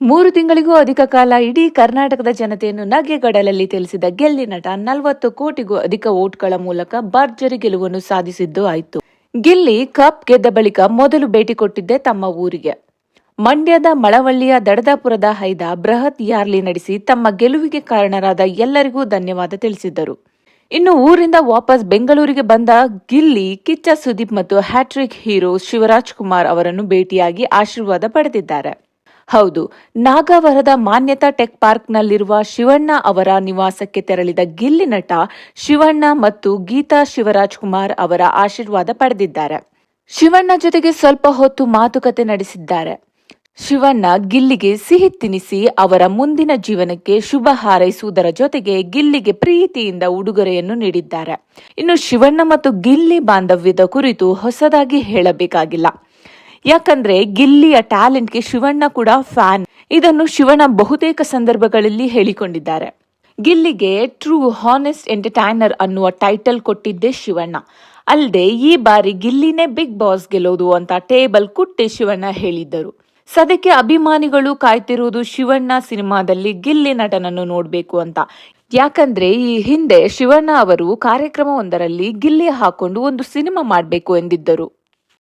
ಮೂರು ತಿಂಗಳಿಗೂ ಅಧಿಕ ಕಾಲ ಇಡೀ ಕರ್ನಾಟಕದ ಜನತೆಯನ್ನು ನಗೆಗಡಲಲ್ಲಿ ತಿಳಿಸಿದ ಗೆಲ್ಲಿ ನಟ ನಲವತ್ತು ಕೋಟಿಗೂ ಅಧಿಕ ವೋಟ್ಗಳ ಮೂಲಕ ಭರ್ಜರಿ ಗೆಲುವನ್ನು ಸಾಧಿಸಿದ್ದು ಆಯಿತು. ಗಿಲ್ಲಿ ಕಪ್ ಗೆದ್ದ ಬಳಿಕ ಮೊದಲು ಭೇಟಿ ಕೊಟ್ಟಿದ್ದೆ ತಮ್ಮ ಊರಿಗೆ. ಮಂಡ್ಯದ ಮಳವಳ್ಳಿಯ ದಡದಾಪುರದ ಹೈದ ಬೃಹತ್ ಯಾರ್ಲಿ ನಡೆಸಿ ತಮ್ಮ ಗೆಲುವಿಗೆ ಕಾರಣರಾದ ಎಲ್ಲರಿಗೂ ಧನ್ಯವಾದ ತಿಳಿಸಿದ್ದರು. ಇನ್ನು ಊರಿಂದ ವಾಪಸ್ ಬೆಂಗಳೂರಿಗೆ ಬಂದ ಗಿಲ್ಲಿ, ಕಿಚ್ಚ ಸುದೀಪ್ ಮತ್ತು ಹ್ಯಾಟ್ರಿಕ್ ಹೀರೋ ಶಿವರಾಜ್ ಕುಮಾರ್ ಅವರನ್ನು ಭೇಟಿಯಾಗಿ ಆಶೀರ್ವಾದ ಪಡೆದಿದ್ದಾರೆ. ಹೌದು, ನಾಗಾವರದ ಮಾನ್ಯತಾ ಟೆಕ್ ಪಾರ್ಕ್ನಲ್ಲಿರುವ ಶಿವಣ್ಣ ಅವರ ನಿವಾಸಕ್ಕೆ ತೆರಳಿದ ಗಿಲ್ಲಿ ನಟ ಶಿವಣ್ಣ ಮತ್ತು ಗೀತಾ ಶಿವರಾಜ್ ಕುಮಾರ್ ಅವರ ಆಶೀರ್ವಾದ ಪಡೆದಿದ್ದಾರೆ. ಶಿವಣ್ಣ ಜೊತೆಗೆ ಸ್ವಲ್ಪ ಹೊತ್ತು ಮಾತುಕತೆ ನಡೆಸಿದ್ದಾರೆ. ಶಿವಣ್ಣ ಗಿಲ್ಲಿಗೆ ಸಿಹಿ ತಿನಿಸಿ ಅವರ ಮುಂದಿನ ಜೀವನಕ್ಕೆ ಶುಭ ಹಾರೈಸುವುದರ ಜೊತೆಗೆ ಗಿಲ್ಲಿಗೆ ಪ್ರೀತಿಯಿಂದ ಉಡುಗೊರೆಯನ್ನು ನೀಡಿದ್ದಾರೆ. ಇನ್ನು ಶಿವಣ್ಣ ಮತ್ತು ಗಿಲ್ಲಿ ಬಾಂಧವ್ಯದ ಕುರಿತು ಹೊಸದಾಗಿ ಹೇಳಬೇಕಾಗಿಲ್ಲ. ಯಾಕಂದ್ರೆ ಗಿಲ್ಲಿಯ ಟ್ಯಾಲೆಂಟ್ಗೆ ಶಿವಣ್ಣ ಕೂಡ ಫ್ಯಾನ್. ಇದನ್ನು ಶಿವಣ್ಣ ಬಹುತೇಕ ಸಂದರ್ಭಗಳಲ್ಲಿ ಹೇಳಿಕೊಂಡಿದ್ದಾರೆ. ಗಿಲ್ಲಿಗೆ ಟ್ರೂ ಹಾನೆಸ್ಟ್ ಎಂಟರ್ಟೈನರ್ ಅನ್ನುವ ಟೈಟಲ್ ಕೊಟ್ಟಿದ್ದೆ ಶಿವಣ್ಣ. ಅಲ್ಲದೆ ಈ ಬಾರಿ ಗಿಲ್ಲಿನೇ ಬಿಗ್ ಬಾಸ್ ಗೆಲ್ಲೋದು ಅಂತ ಟೇಬಲ್ ಕುಟ್ಟಿ ಶಿವಣ್ಣ ಹೇಳಿದ್ದರು. ಸದ್ಯಕ್ಕೆ ಅಭಿಮಾನಿಗಳು ಕಾಯ್ತಿರುವುದು ಶಿವಣ್ಣ ಸಿನಿಮಾದಲ್ಲಿ ಗಿಲ್ಲಿ ನಟನನ್ನು ನೋಡಬೇಕು ಅಂತ. ಯಾಕಂದ್ರೆ ಈ ಹಿಂದೆ ಶಿವಣ್ಣ ಅವರು ಕಾರ್ಯಕ್ರಮವೊಂದರಲ್ಲಿ ಗಿಲ್ಲಿ ಹಾಕೊಂಡು ಒಂದು ಸಿನಿಮಾ ಮಾಡಬೇಕು ಎಂದಿದ್ದರು.